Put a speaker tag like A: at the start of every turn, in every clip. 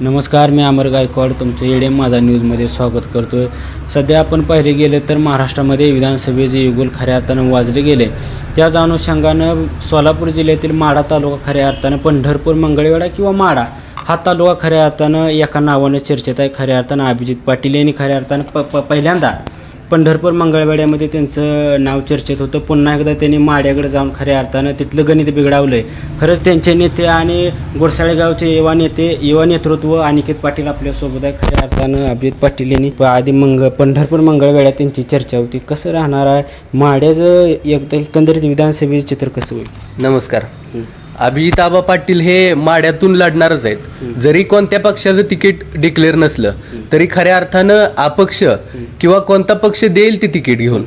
A: नमस्कार मी अमर गायकवाड. तुमचं येडे माझा न्यूजमध्ये स्वागत करतो आहे सध्या आपण पाहिले गेले तर महाराष्ट्रामध्ये विधानसभेचे युगल खऱ्या अर्थानं वाजले गेले त्याच अनुषंगानं सोलापूर जिल्ह्यातील माढा तालुका खऱ्या अर्थानं पंढरपूर मंगळवेढा किंवा माढा हा तालुका खऱ्या अर्थानं एका नावानं चर्चेत आहे. खऱ्या अर्थानं अभिजित पाटील यांनी खऱ्या अर्थानं प प पहिल्यांदा पंढरपूर मंगळवेड्यामध्ये त्यांचं नाव चर्चेत होतं. पुन्हा एकदा त्यांनी माड्याकडे जाऊन खऱ्या अर्थानं तिथलं गणित बिघडावलं आहे खरंच त्यांचे नेते आणि गोडसाळे गावचे युवा नेते युवा नेतृत्व अनिकेत पाटील आपल्यासोबत आहे. खऱ्या अर्थानं अभिजित पाटील यांनी आधी मंग पंढरपूर मंगळवेड्यात त्यांची चर्चा होती. कसं राहणार आहे? माड्याचं एकदा एकंदरीत विधानसभेचं चित्र कसं होईल?
B: नमस्कार. अभिजिताबा पाटील हे माड्यातून लढणारच आहेत. जरी कोणत्या पक्षाचं तिकीट डिक्लेअर नसलं तरी खऱ्या अर्थानं अपक्ष किंवा कोणता पक्ष देईल ते तिकीट घेऊन.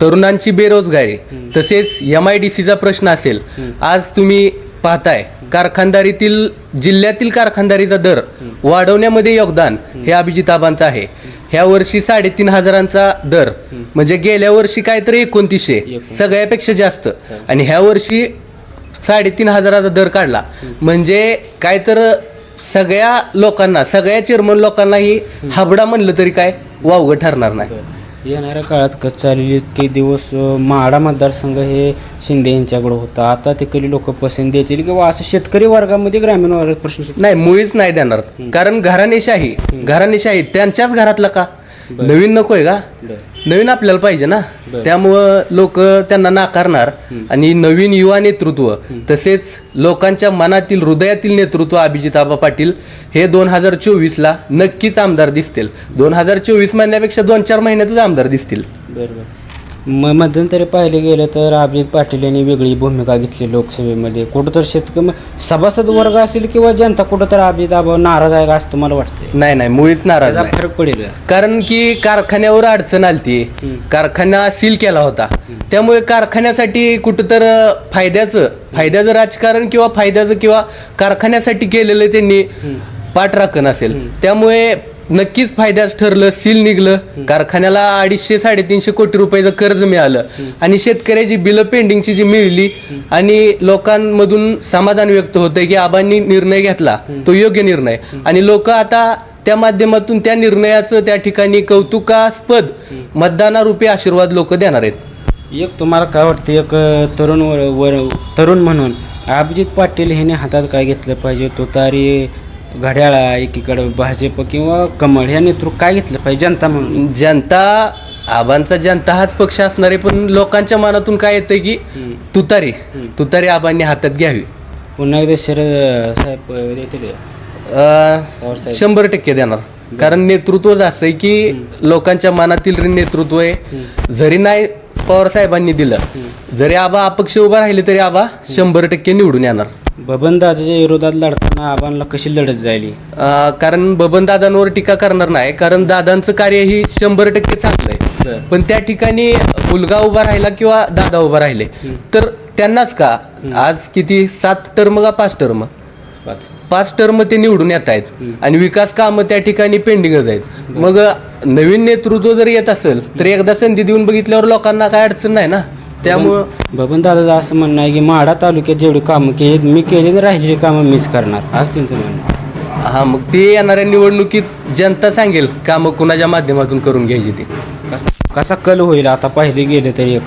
B: तरुणांची बेरोजगारी तसेच एम आय डी सीचा प्रश्न असेल आज तुम्ही पाहताय कारखानदारीतील जिल्ह्यातील कारखानदारीचा दर वाढवण्यामध्ये योगदान हे अभिजिताबांचं आहे. ह्या वर्षी साडेतीन हजारांचा दर म्हणजे गेल्या वर्षी काहीतरी एकोणतीसशे सगळ्यापेक्षा जास्त. आणि ह्या वर्षी साडेतीन हजाराचा दर काढला. म्हणजे काय तर सगळ्या लोकांना सगळ्या चेअरमन लोकांनाही हाबडा म्हणलं तरी काय वावगं ठरणार नाही.
A: येणाऱ्या काळात कच चाललेली काही दिवस माढा मतदारसंघ हे शिंदे यांच्याकडे होता. आता तिकडली लोक पसंत द्यायची किंवा असं शेतकरी वर्गामध्ये ग्रामीण वर्गात प्रश्न.
B: नाही मुळीच नाही देणार. कारण घराणेशाही घराणेशाही त्यांच्याच घरातला का? नवीन नकोय का? नवीन आपल्याला पाहिजे ना? त्यामुळं लोक त्यांना नाकारणार आणि नवीन युवा नेतृत्व तसेच लोकांच्या मनातील हृदयातील नेतृत्व अभिजिताबा पाटील हे दोन हजार चोवीसला नक्कीच आमदार दिसतील. दोन हजार चोवीस महिन्यापेक्षा दोन चार महिन्यातच आमदार दिसतील.
A: बरोबर म मध्यंतरी पाहिले गेलं तर अभिजित पाटील यांनी वेगळी भूमिका घेतली लोकसभेमध्ये. कुठं तर शेतकरी सभासद वर्ग असेल किंवा जनता कुठं तर अभिजित आबा नाराज आहे का असं तुम्हाला वाटतंय?
B: नाही नाही मुळीच नाराज
A: त्याचा
B: नाही.
A: फरक पडेल. का?
B: कारण की कारखान्यावर अडचण आलती. कारखाना सील केला होता. त्यामुळे कारखान्यासाठी कुठं तर फायद्याचं फायद्याचं राजकारण किंवा फायद्याचं किंवा कारखान्यासाठी केलेलं त्यांनी पाठराखण असेल. त्यामुळे नक्कीच फायद्याच ठरलं सील निघलं. कारखान्याला अडीचशे साडेतीनशे कोटी रुपयाचं कर्ज मिळालं. आणि शेतकऱ्याची बिलं पेंडिंगची जी मिळली आणि लोकांमधून समाधान व्यक्त होतंय की आबांनी निर्णय घेतला तो योग्य निर्णय. आणि लोक आता त्या माध्यमातून त्या निर्णयाचं त्या ठिकाणी कौतुकास्पद मतदानारूपी आशीर्वाद लोक देणार आहेत.
A: एक तुम्हाला काय वाटतं एक तरुण वर तरुण म्हणून अभिजित पाटील ह्याने हातात काय घेतलं पाहिजे? तुतारी घड्याळा एकीकडे भाजप किंवा कमळ ह्या नेतृत्व काय घेतलं पाहिजे? जनता म्हणून.
B: जनता आबांचा जनता हाच पक्ष असणार आहे पण लोकांच्या मनातून काय येतं की तुतारी. तुतारी आबांनी हातात घ्यावी.
A: पुन्हा एकदा शरद साहेब अं,
B: शंभर टक्के देणार. कारण नेतृत्वच असं आहे की लोकांच्या मनातील नेतृत्व आहे. जरी नाही पवार साहेबांनी दिलं जरी आबा अपक्ष उभा राहिले तरी आबा शंभर टक्के निवडून येणार.
A: बबन दादाच्या विरोधात लढताना आबांना कशी लढत जायली?
B: अं, कारण बबन दादांवर टीका करणार नाही कारण दादांचं कार्य ही शंभर टक्के चांगलं आहे. पण त्या ठिकाणी मुलगा उभा राहिला किंवा दादा उभा राहिले तर त्यांनाच का? आज किती? सात टर्म का पाच टर्म? पाच. टर्म ते निवडून येत आहेत आणि विकास कामं त्या ठिकाणी पेंडिंगच आहेत. मग नवीन नेतृत्व जर येत असेल तर एकदा संधी देऊन बघितल्यावर लोकांना काय अडचण नाही ना? त्यामुळं
A: बबन दादाचं असं म्हणणं आहे की माढा तालुक्यात जेवढी कामं केली मी केली राहिलेली कामं मीच करणार. आज त्यांचं म्हणणं.
B: हा मग ते येणाऱ्या निवडणुकीत जनता सांगेल कामं कुणाच्या माध्यमातून करून घ्यायची ती.
A: कसा कसा कल होईल? आता पाहिले गेले तरी एक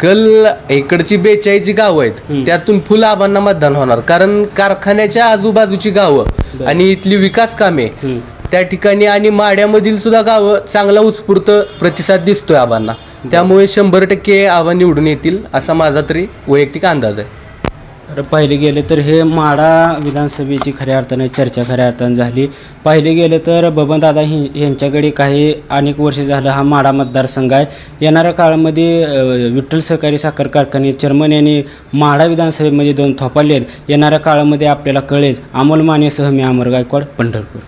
B: कल इकडची बेचाळीसची गावं आहेत त्यातून फुल आबांना मतदान होणार. कारण कारखान्याच्या आजूबाजूची गावं आणि इथली विकास कामे त्या ठिकाणी आणि माड्यामधील सुद्धा गावं चांगला उत्स्फूर्त प्रतिसाद दिसतोय आबांना. त्यामुळे शंभर टक्के आव्हान निवडून येतील असा माझा तरी वैयक्तिक अंदाज आहे.
A: तर पाहिले गेले तर हे माडा विधानसभेची खऱ्या अर्थाने चर्चा खऱ्या अर्थाने झाली. पाहिले गेले तर बबनदादा हि यांच्याकडे काही अनेक वर्ष झालं हा माडा मतदारसंघ आहे. येणाऱ्या काळामध्ये विठ्ठल सहकारी साखर कारखाने चेअरमन यांनी माडा विधानसभेमध्ये दोन थोपाले आहेत. येणाऱ्या काळामध्ये आपल्याला कळेच अमोल मानेसह मी अमर गायकवाड पंढरपूर.